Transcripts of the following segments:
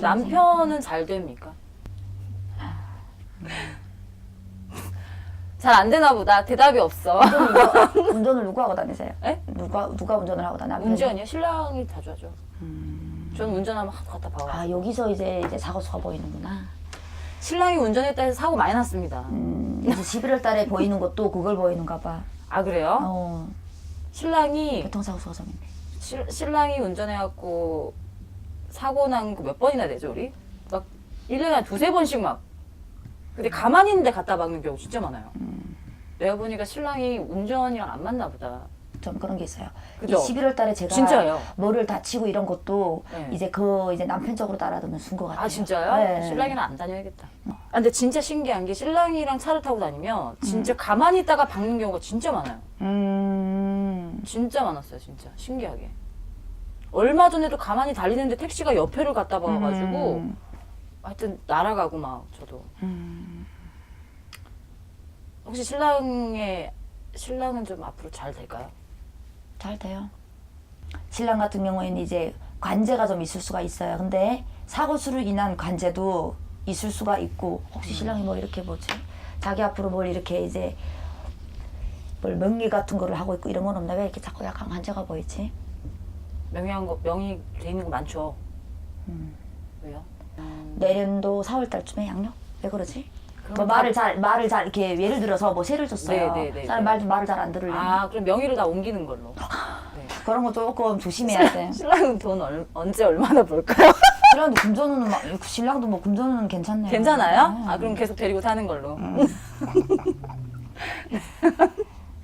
그 남편은 잘 됩니까? 잘 안 되나 보다. 대답이 없어. 운전을 누가 하고 다니세요? 에? 누가 누가 운전을 하고 다녀? 남편이? 운전이요? 신랑이 자주 하죠. 저는 운전하면 하도 갖다 봐요. 아 여기서 이제 이제 사고수가 보이는구나. 신랑이 운전했다 해서 사고 많이 났습니다. 음, 이제 11월 달에 보이는 것도 그걸 보이는가 봐. 아 그래요? 어, 신랑이 교통사고 수가 좀 있네. 실- 신랑이 운전해갖고 사고 난 거 몇 번이나 되죠 우리? 막 1년에 한 두세 번씩 막 근데 가만히 있는데 갖다 박는 경우 진짜 많아요 내가 보니까 신랑이 운전이랑 안 맞나 보다 좀 그런 게 있어요. 그죠? 11월 달에 제가 진짜예요? 뭐를 다치고 이런 것도 네. 이제 그 이제 남편 쪽으로 따라두면 순것 같아요. 아 진짜요? 네. 신랑이랑 안 다녀야겠다 아, 근데 진짜 신기한 게 신랑이랑 차를 타고 다니면 음. 진짜 가만히 있다가 박는 경우가 진짜 많아요 음, 진짜 많았어요 진짜 신기하게 얼마 전에도 가만히 달리는데 택시가 옆에를 갖다 박아가지고 음. 하여튼 날아가고 막 저도 음. 혹시 신랑의 신랑은 좀 앞으로 잘 될까요? 잘 돼요. 신랑 같은 경우에는 이제 관제가 좀 있을 수가 있어요. 근데 사고 수로 인한 관제도 있을 수가 있고 혹시 신랑이 뭐 이렇게 뭐지? 자기 앞으로 뭘 이렇게 이제 뭘 명리 같은 거를 하고 있고 이런 건 없나? 왜 이렇게 자꾸 약간 관제가 보이지? 명의한 거 명의 돼 있는 거 많죠. 음. 왜요? 내년도 4월 달쯤에 양력? 왜 그러지? 그럼 뭐 다- 말을 잘 말을 잘 이렇게 예를 들어서 뭐 세를 줬어요. 네, 네, 네, 사람 네. 말 말을 잘 안 들으려면 아 그럼 명의를 다 옮기는 걸로. 네. 그런 거 조금 조심해야 돼. 신랑은 돈 얼, 언제 얼마나 벌까요? 신랑도 금전운은 막 신랑도 뭐 금전운은 괜찮네요. 괜찮아요? 네. 아 그럼 계속 데리고 사는 걸로.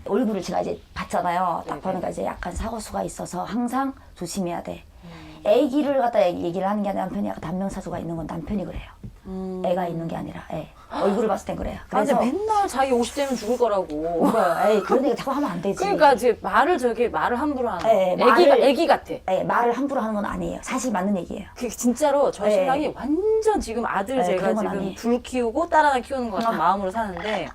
얼굴을 제가 이제 봤잖아요. 딱. 보니까 이제 약간 사고수가 있어서 항상 조심해야 돼. 음. 애기를 갖다 얘기- 얘기를 하는 게 아니라 남편이 약간 단명사주가 있는 건 남편이 그래요. 음. 애가 있는 게 아니라 애. 얼굴을 봤을 땐 그래요. 아 그래서 맨날 자기 50대면 죽을 거라고. 에이 그런 얘기 자꾸 하면 안 되지. 그러니까 이제 말을 저렇게 말을 함부로 하는. 네, 애기가 말을- 애기 같아. 에, 말을 함부로 하는 건 아니에요. 사실 맞는 얘기예요. 그 진짜로 저 네. 신랑이 완전 지금 아들 네, 제가 그런 건 지금 아니에요. 둘 키우고 딸 하나 키우는 것 같은 아. 마음으로 사는데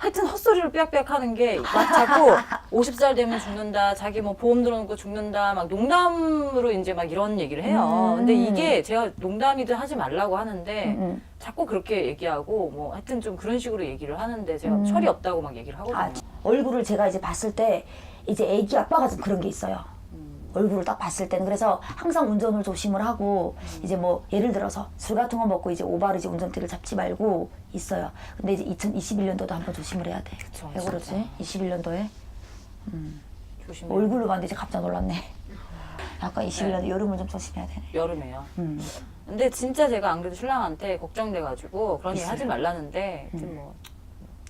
하여튼 헛소리를 빽빽 하는 게 막 자꾸 50살 되면 죽는다 자기 뭐 보험 들어놓고 죽는다 막 농담으로 이제 막 이런 얘기를 해요 음. 근데 이게 제가 농담이든 하지 말라고 하는데 음. 자꾸 그렇게 얘기하고 뭐 하여튼 좀 그런 식으로 얘기를 하는데 제가 음. 철이 없다고 막 얘기를 하거든요 아, 얼굴을 제가 이제 봤을 때 이제 애기 아빠가 좀 그런 게 있어요. 음. 얼굴을 딱 봤을 때는 그래서 항상 운전을 조심을 하고 음. 이제 뭐 예를 들어서 술 같은 거 먹고 이제 오바르지 운전대를 잡지 말고 있어요. 근데 이제 2021년도도 한번 조심을 해야 돼. 그쵸, 왜 그러지? 진짜. 21년도에 조심해 얼굴로 봤는데 이제 깜짝 놀랐네. 아까 21년도 네. 여름을 좀 조심해야 되네. 여름에요 음. 근데 진짜 제가 안 그래도 신랑한테 걱정돼가지고 그런 있어요. 하지 말라는데 음. 뭐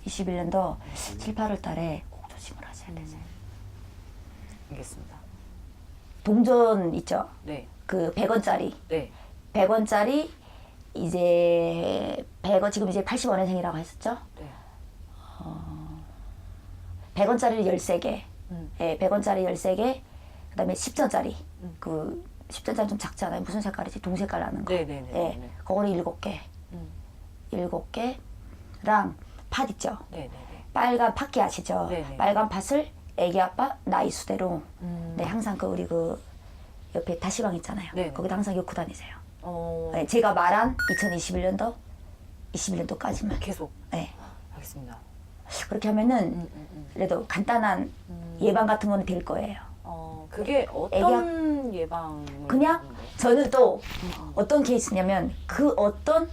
21년도 7, 8월 달에 꼭 조심을 하셔야 되세요. 알겠습니다 동전 있죠? 네 그 100원짜리. 네. 100원짜리 이제 100원 지금 이제 80원회생이라고 했었죠? 네. 100원짜리를 13개. 음. 예, 100원짜리 13개. 그다음에 10전짜리. 음. 그 10전짜리 좀 작잖아요. 무슨 색깔이지? 동색깔 나는 거. 네 네 네. 예. 네. 그거는 7개. 음. 7개랑 팥 있죠? 네네네. 빨간 팥기 아시죠? 네네. 빨간 팥을 애기 아빠 나이 수대로 음. 네, 항상 그 우리 그 옆에 다시방 있잖아요. 네네. 거기다 항상 넣고 다니세요. 어. 네, 제가 말한 2021년도 21년도까지만. 계속. 네. 알겠습니다. 그렇게 하면은 음, 음, 음. 그래도 간단한 음. 예방 같은 거는 될 거예요. 어, 그게 어떤 예방? 그냥 저는 또 어떤 케이스냐면 그 어떤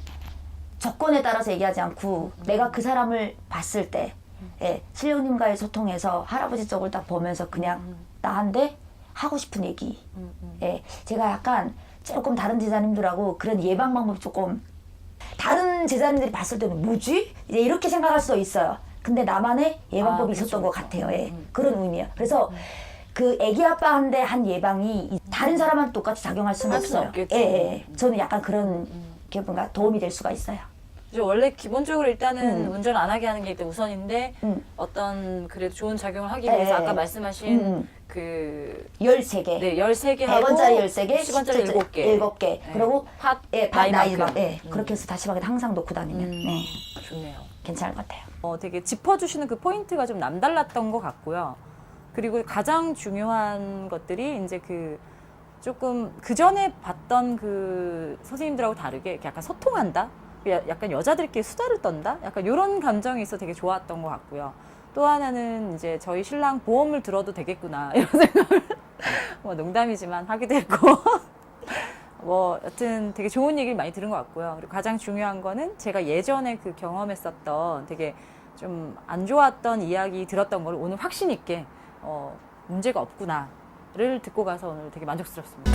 조건에 따라서 얘기하지 않고 내가 그 사람을 봤을 때 예, 신령님과의 소통에서 할아버지 쪽을 딱 보면서 그냥 나한테 하고 싶은 얘기 음, 음. 예, 제가 약간 조금 다른 제자님들하고 그런 예방 방법이 조금 다른 제자님들이 봤을 때는 뭐지? 이제 이렇게 생각할 수도 있어요. 근데 나만의 예방법이 아, 있었던 그렇죠, 것 같아요. 예, 음, 그런 의미예요. 그래서 그 애기 아빠한테 한 예방이 이- 다른 사람한테 똑같이 작용할 수는 없어요. 없겠죠. 예, 예. 음. 저는 약간 그런 게 뭔가 도움이 될 수가 있어요. 이제 원래 기본적으로 일단은 음. 운전 안 하게 하는 게 일단 우선인데 음. 어떤 그래도 좋은 작용을 하기 예, 위해서 예. 아까 말씀하신 음. 그 13개. 네, 13개 하고 100원짜리 13개, 10원짜리 7개. 7개. 네. 그리고 팥, 예, 반. 나이만. 예, 음. 그렇게 해서 다시방에 항상 놓고 다니면 음. 네, 좋네요. 괜찮을 것 같아요. 어, 되게 짚어주시는 그 포인트가 좀 남달랐던 것 같고요. 그리고 가장 중요한 것들이 이제 그 조금 그 전에 봤던 그 선생님들하고 다르게 이렇게 약간 소통한다? 야- 약간 여자들끼리 수다를 떤다? 약간 이런 감정이 있어 되게 좋았던 것 같고요. 또 하나는 이제 저희 신랑 보험을 들어도 되겠구나 이런 생각을 뭐 농담이지만 하기도 했고 뭐 여튼 되게 좋은 얘기를 많이 들은 것 같고요. 그리고 가장 중요한 거는 제가 예전에 그 경험했었던 되게 좀 안 좋았던 이야기 들었던 걸 오늘 확신 있게 어, 문제가 없구나를 듣고 가서 오늘 되게 만족스럽습니다.